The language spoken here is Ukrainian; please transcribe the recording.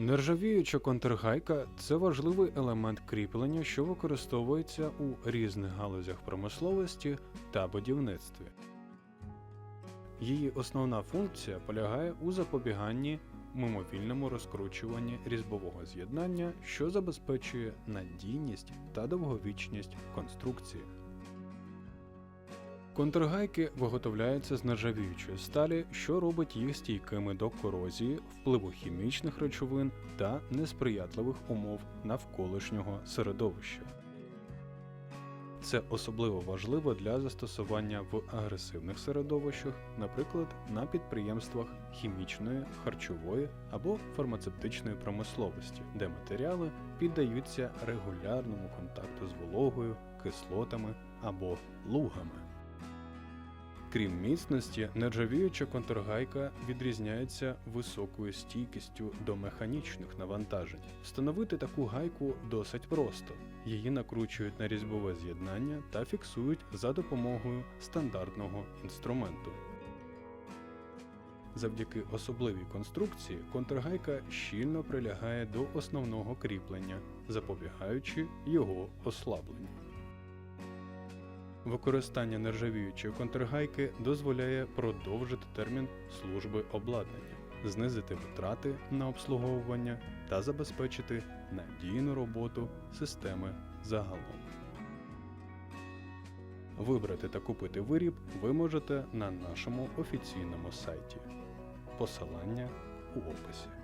Нержавіюча контргайка це важливий елемент кріплення, що використовується у різних галузях промисловості та будівництві. Її основна функція полягає у запобіганні мимовільному розкручуванні різьбового з'єднання, що забезпечує надійність та довговічність конструкції. Контргайки виготовляються з нержавіючої сталі, що робить їх стійкими до корозії, впливу хімічних речовин та несприятливих умов навколишнього середовища. Це особливо важливо для застосування в агресивних середовищах, наприклад, на підприємствах хімічної, харчової або фармацевтичної промисловості, де матеріали піддаються регулярному контакту з вологою, кислотами або лугами. Крім міцності, нержавіюча контргайка відрізняється високою стійкістю до механічних навантажень. Встановити таку гайку досить просто. Її накручують на різьбове з'єднання та фіксують за допомогою стандартного інструменту. Завдяки особливій конструкції контргайка щільно прилягає до основного кріплення, запобігаючи його ослабленню. Використання нержавіючої контргайки дозволяє продовжити термін служби обладнання, знизити витрати на обслуговування та забезпечити надійну роботу системи загалом. Вибрати та купити виріб ви можете на нашому офіційному сайті. Посилання у описі.